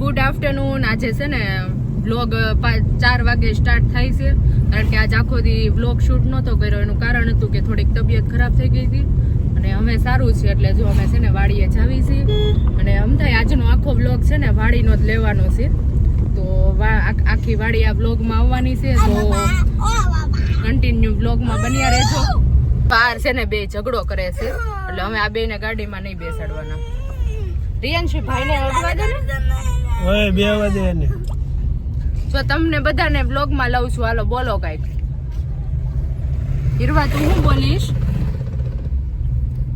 Good afternoon. આજે છે ને વ્લોગ ચાર વાગે સ્ટાર્ટ થાય છે. કારણ કે આજ આખો દી વ્લોગ શૂટ નહોતો કર્યો. એનું કારણ હતું કે થોડીક તબિયત ખરાબ થઈ ગઈ હતી. અને અમે સારું છે એટલે જો અમે છે ને વાડીએ જાવી છીએ. અને આમ થાય આજનો આખો વ્લોગ છે ને, વાડીનો જ લેવાનો છે. તો આખી વાડી આ વ્લોગમાં આવવાની છે. તો કન્ટિન્યુ વ્લોગમાં બન્યા રહેજો. બહાર છે ને, બે ઝઘડો કરે છે. એટલે અમે આ બેને ગાડીમાં નહીં બેસાડવાના. રિયાંશી ભાઈને અડવા દે ને. ઓય બે વાગે ને જો તમને બધાને બ્લોગમાં લઉં છું હાલો બોલો કાંઈક. હિરવા તું શું બોલીશ?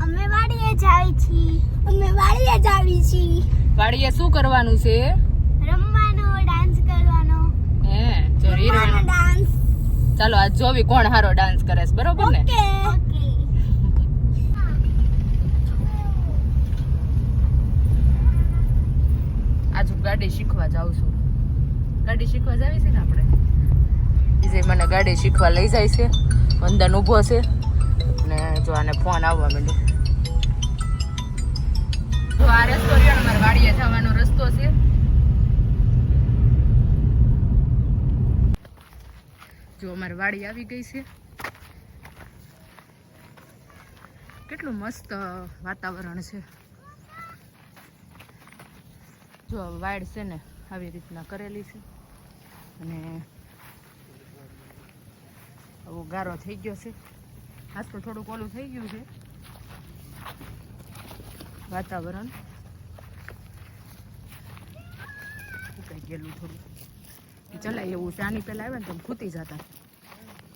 અમે વાડીએ જાવી છીએ. અમે વાડીએ જાવી છી વાડીએ શું કરવાનું છે? રમવાનો ડાન્સ કરવાનો. હે જો હિરવાનો. ડાન્સ ચાલો આજ જોવી કોણ હારો ડાન્સ કરે છે બરોબર ને? ઓકે ઓકે આજ હું ગાડી શીખવા જાઉં છું. ગાડી શીખવા જાવી છે ને આપણે? જે મને ગાડી શીખવા લઈ જાય છે. વંદન ઊભો છે. ને જો આને ફોન આવવા માંડ્યો. જો આ રસ્તો રહ્યો અમારે મારે વાડીએ જવાનો રસ્તો છે. જો અમારી વાડી આવી ગઈ છે. કેટલું મસ્ત વાતાવરણ છે. જો વાડ છે ને આવી રીતના કરેલી છે. અને આવો ગારો થઈ ગયો છે. આજ તો થોડુંક ઓલું થઈ ગયું છે. વાતાવરણ. સુકાઈ ગયેલું થોડું ચલાય એવું છે. આની પહેલાં આવ્યા ને તમે ખૂતી જતા.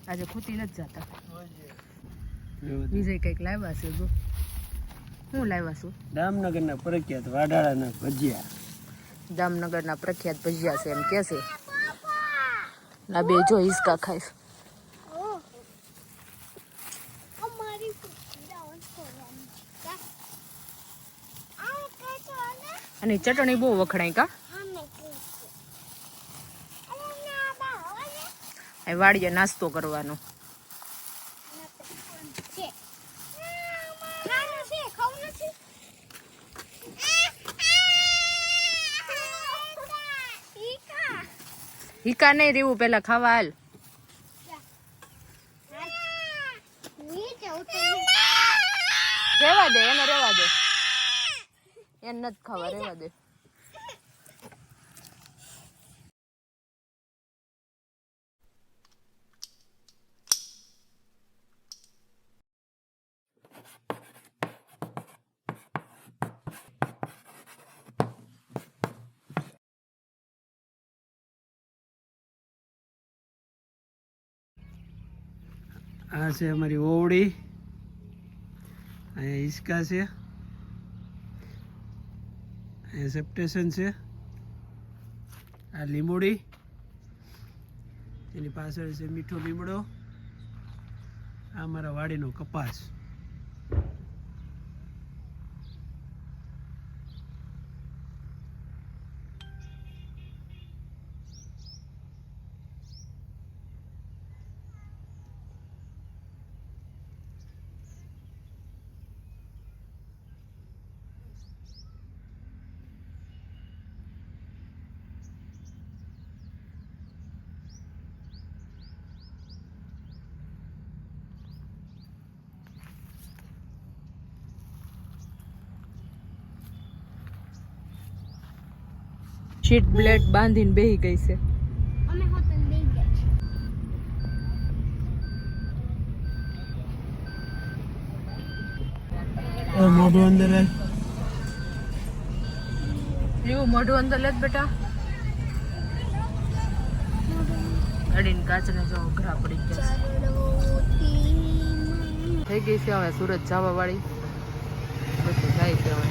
આજે ખૂતી નથી જતા. વિજય કંઈક લાવ્યા છે, જો. હું લાવ્યા છું? દામનગરના પ્રખ્યાત વાડાળાના ભજીયા. જામનગરના પ્રખ્યાત ભજીયા છે એમ કે છે. ના બે જો હિસકા ખાઈશ ને અને ચટણી બહુ વખણાય કા? ના વાડીએ નાસ્તો કરવાનો છે ખાવાનું છે ખાવું નથી ઈકા હિકા નહીં રેવું, પેલા ખાવા હાલ. રેવા દે, એને રેવા દે. એને નથી ખાવા, રેવા દે. આ છે અમારી ઓવડી. અહીંયા હિસકા છે. અહીંયા સેપ્ટેશન છે. આ લીંબોડી એની પાછળ છે મીઠો લીમડો. આ મારા વાડીનો કપાસ. શીટ બ્લેડ બાંધીને બેહી ગઈ છે. અમે હોટલ લઈ ગયા છે આ મોઢું અંદર રાખ. એવું મોઢું અંદર લે બેટા. ગાડીની કાચને જો ઘરા પડી ગયા થઈ ગઈ છે હવે સુરત જવા વાળી બધું જાય છે હવે.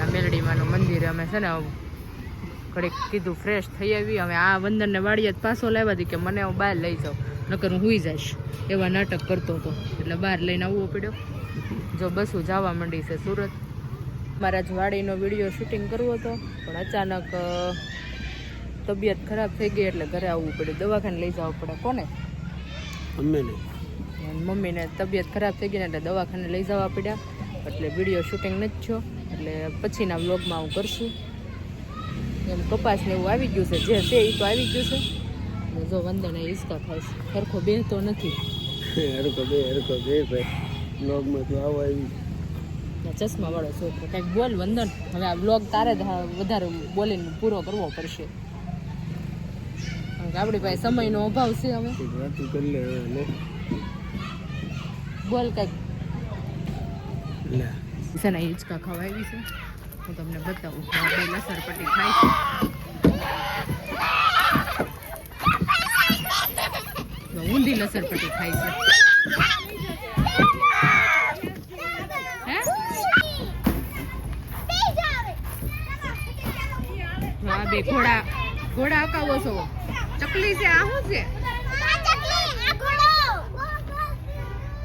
આ મેલડીમાનું મંદિર અમે છે ને ઘડીક કીધું ફ્રેશ થઈ આવી. હવે આ વંદનને વાડીએ જ પાછો લાવ્યા હતી કે મને હું બહાર લઈ જાઉં. નકર હું હુઈ જઈશ. એવા નાટક કરતો હતો. એટલે બહાર લઈને આવવો પડ્યો. જો બસું જવા માંડી છે સુરત. મારા જ વાડીનો વીડિયો શૂટિંગ કરવો હતો. પણ અચાનક તબિયત ખરાબ થઈ ગઈ એટલે ઘરે આવવું પડ્યું. દવાખાને લઈ જવું પડે. કોને? મમ્મીને મમ્મીને તબિયત ખરાબ થઈ ગઈ ને એટલે દવાખાને લઈ જવા પડ્યા. એટલે વીડિયો શૂટિંગ નથી થયો. એટલે પછીના વ્લોગમાં હું કરશું. એમ કપાસ ને એવું આવી ગયું છે. જે છે એ તો આવી ગયું છે. ને જો વંદના એ ખાય છે સરખો બેહતો નથી. હરકો બે હરકો બે ભાઈ. બ્લોગમાં તો આવો આવી ચશ્મા વાળો છોકરો. કંઈક બોલ વંદન. હવે આ બ્લોગ તારે જ વધારે બોલીને પૂરો કરવો પડશે. આપણી પાસે સમયનો અભાવ છે હવે. બોલ કંઈક. લે. છે ને હિંચકા ખવાય છે. હું તમને બતાવું કે આ બે લસણ પટ્ટી ખાય છે. ઊંધી લસરપટ્ટી ખાય છે. આ બે ઘોડા ઘોડા હકાવો છો. ચકલી છે, આ શું છે?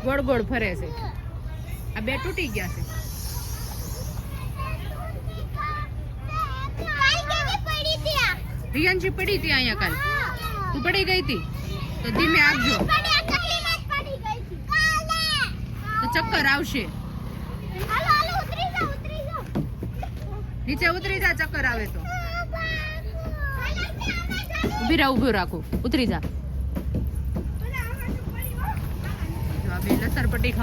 ગોળ ગોળ ફરે છે. આ બે તૂટી ગયા છે. રિયાંશી પડી હતી અહીંયા કાલ. તું પડી ગઈ હતી? તો ધીમે આપજો તો ચક્કર આવશે. નીચે ઉતરી જા, ચક્કર આવે તો. ઊભી રહા, ઊભો રાખો. ઉતરી જા. બે લસણ પટ્ટી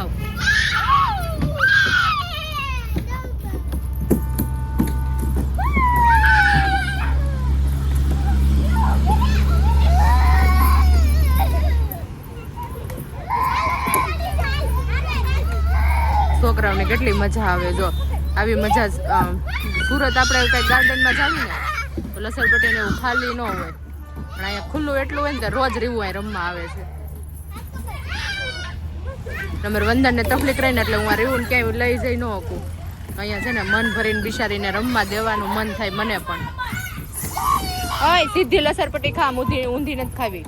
છોકરાઓને કેટલી મજા આવે જો. આવી મજા સુરત આપણે કઈ ગાર્ડનમાં જાવી ને, તો લસણપટ્ટીને એવું ખાલી ન હોય. પણ અહીંયા ખુલ્લું એટલું હોય ને તો રોજ રીવું અહીં રમવા આવે છે. તમારે વંદનને તકલીફ રહીને એટલે હું આ રીવું ક્યાંય લઈ જઈ ન શકું. અહીંયા છે ને મન ભરીને બિચારીને રમવા દેવાનું મન થાય મને પણ. ઓય, સીધી લસરપટ્ટી ખા ઊંધી ઊંધી નથી ખાવી.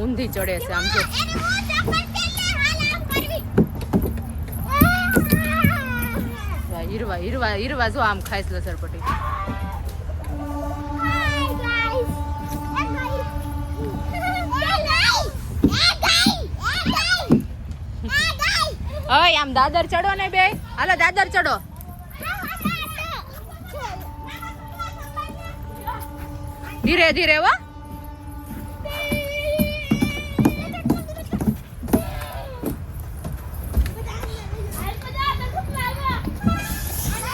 ઊંધી ચડે છે આમ જો જો આ હીરવા હિરવા હિરવા જો આમ ખાય લસરપટી ઓય આમ દાદર ચડો ને બે. હાલો દાદર ચડો. ધીરે ધીરે વા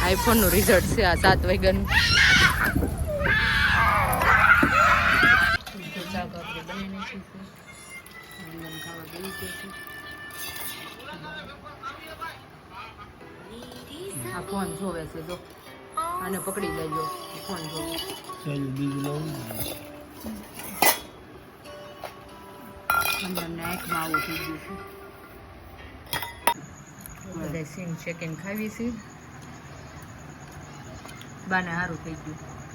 આઈફોનનું રિઝલ્ટ છે આ સાત વાગ્યાનું. આ ફોન જોવે છે જો. આને પકડી લેજો. ફોન જોવે. ચાલ બીજું લઉં અંદર આવું થઈ ગયું છે. બધા સીન ચેકિંગ ખાવી છે. બાને સારું થઈ ગયું.